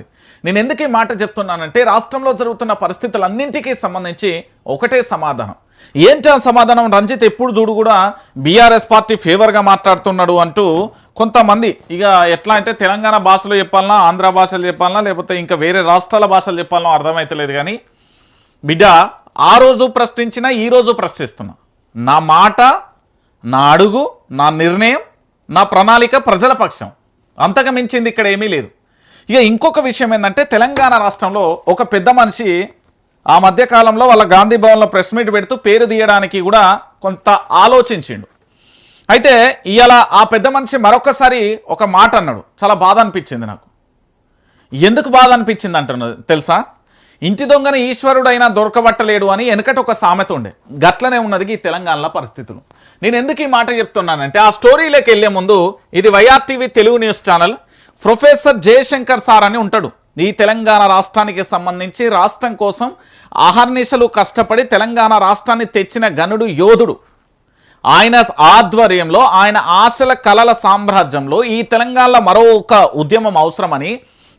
ఉంది నేను ఎందుకు ఈ మాట చెప్తున్నానంటే రాష్ట్రంలో జరుగుతున్న పరిస్థితులన్నింటికీ సంబంధించి ఒకటే సమాధానం. ఏం సమాధానం? రంజిత్ ఎప్పుడు చూడు కూడా బీఆర్ఎస్ పార్టీ ఫేవర్గా మాట్లాడుతున్నాడు అంటూ కొంతమంది ఇక ఎట్లా అంటే తెలంగాణ భాషలో చెప్పాలన్నా ఆంధ్ర భాషలు చెప్పాలన్నా లేకపోతే ఇంకా వేరే రాష్ట్రాల భాషలు చెప్పాలన్నా అర్థమవుతలేదు కానీ బిడ్డ ఆ రోజు ప్రశ్నించినా ఈ రోజు ప్రశ్నిస్తున్నా. నా మాట నా అడుగు నా నిర్ణయం నా ప్రణాళిక ప్రజల పక్షం. అంతకు మించింది ఇక్కడ ఏమీ లేదు. ఇక ఇంకొక విషయం ఏంటంటే తెలంగాణ రాష్ట్రంలో ఒక పెద్ద మనిషి ఆ మధ్యకాలంలో వాళ్ళ గాంధీ భవన్లో ప్రెస్ మీట్ పెడుతూ పేరు తీయడానికి కూడా కొంత ఆలోచించిండు. అయితే ఇవాళ ఆ పెద్ద మనిషి మరొకసారి ఒక మాట అన్నాడు. చాలా బాధ అనిపించింది నాకు. ఎందుకు బాధ అనిపించింది అంటున్నది తెలుసా? ఇంటి దొంగని ఈశ్వరుడైనా దొరకబట్టలేడు అని వెనకట ఒక సామెత ఉండే. గట్లనే ఉన్నది ఈ తెలంగాణలో పరిస్థితులు. నేను ఎందుకు ఈ మాట చెప్తున్నానంటే ఆ స్టోరీలోకి వెళ్ళే ముందు ఇది YRTV Telugu news channel. Professor Jayashankar sir అని ఉంటాడు. ఈ తెలంగాణ రాష్ట్రానికి సంబంధించి రాష్ట్రం కోసం అహర్నిశలు కష్టపడి తెలంగాణ రాష్ట్రాన్ని తెచ్చిన గనుడు యోధుడు. ఆయన ఆధ్వర్యంలో ఆయన ఆశల కలల సామ్రాజ్యంలో ఈ తెలంగాణలో మరో ఒక ఉద్యమం అవసరమని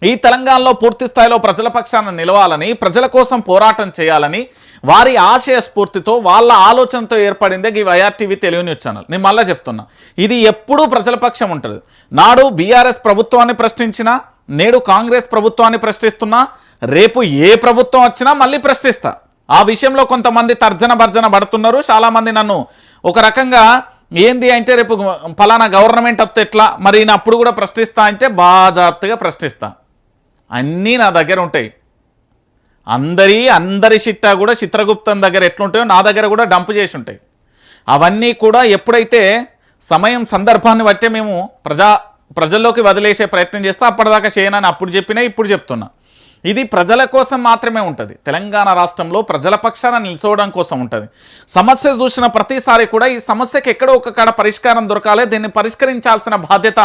ఈ తెలంగాణలో పూర్తి స్థాయిలో ప్రజల పక్షాన నిలవాలని ప్రజల కోసం పోరాటం చేయాలని వారి ఆశయ స్ఫూర్తితో వాళ్ళ ఆలోచనతో ఏర్పడిందే ఈ వైఆర్టీవీ తెలుగు న్యూస్ ఛానల్. నేను మళ్ళీ చెప్తున్నా ఇది ఎప్పుడూ ప్రజల పక్షం ఉంటుంది. నాడు బీఆర్ఎస్ ప్రభుత్వాన్ని ప్రశ్నించినా నేడు కాంగ్రెస్ ప్రభుత్వాన్ని ప్రశ్నిస్తున్నా రేపు ఏ ప్రభుత్వం వచ్చినా మళ్ళీ ప్రశ్నిస్తా. ఆ విషయంలో కొంతమంది తర్జన భర్జన పడుతున్నారు. చాలామంది నన్ను ఒక రకంగా ఏంది అంటే రేపు ఫలానా గవర్నమెంట్ వస్తే ఎట్లా? మరి నేను అప్పుడు కూడా ప్రశ్నిస్తా అంటే బాజాప్తుగా ప్రశ్నిస్తా. అన్నీ నా దగ్గర ఉంటాయి. అందరి అందరి చిట్టా కూడా చిత్రగుప్తం దగ్గర ఎట్లుంటాయో నా దగ్గర కూడా డంప్ చేసి ఉంటాయి. అవన్నీ కూడా ఎప్పుడైతే సమయం సందర్భాన్ని బట్టే మేము ప్రజా ప్రజల్లోకి వదిలేసే ప్రయత్నం చేస్తే అప్పటిదాకా చేయనని అప్పుడు చెప్పినా ఇప్పుడు చెప్తున్నా. ఇది ప్రజల కోసం మాత్రమే ఉంటుంది. తెలంగాణ రాష్ట్రంలో ప్రజల పక్షాన నిల్చోవడం కోసం ఉంటుంది. సమస్య చూసిన ప్రతిసారి కూడా ఈ సమస్యకి ఎక్కడో ఒక కాడ పరిష్కారం దొరకాలి దీన్ని పరిష్కరించాల్సిన బాధ్యత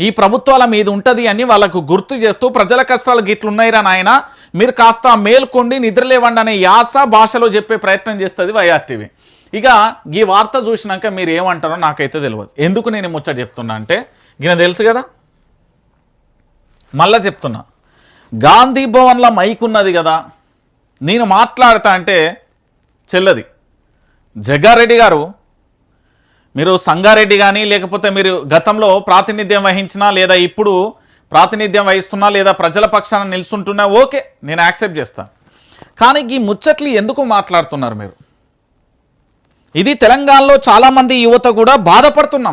ఈ ప్రభుత్వాల మీద ఉంటుంది అని వాళ్ళకు గుర్తు చేస్తూ ప్రజల కష్టాలు గిట్లున్నాయిరా నాయన. మీరు కాస్త మేల్కొండి నిద్రలేవండి అనే యాస భాషలో చెప్పే ప్రయత్నం చేస్తుంది వైఆర్టీవీ. ఇక ఈ వార్త చూసినాక మీరు ఏమంటారో నాకైతే తెలియదు ఎందుకు నేను ముచ్చట చెప్తున్నా అంటే ఈయన తెలుసు కదా? మళ్ళా చెప్తున్నా. గాంధీ భవన్లో మైక్ ఉన్నది కదా? నేను మాట్లాడతా అంటే చెల్లది. జగ్గారెడ్డి గారు మీరు సంగారెడ్డి కానీ లేకపోతే మీరు గతంలో ప్రాతినిధ్యం వహించినా లేదా ఇప్పుడు ప్రాతినిధ్యం వహిస్తున్నా లేదా ప్రజల పక్షాన నిల్చుంటున్నా ఓకే నేను యాక్సెప్ట్ చేస్తాను కానీ ఈ ముచ్చట్లు ఎందుకు మాట్లాడుతున్నారు మీరు? ఇది తెలంగాణలో చాలామంది యువత కూడా బాధపడుతున్నాం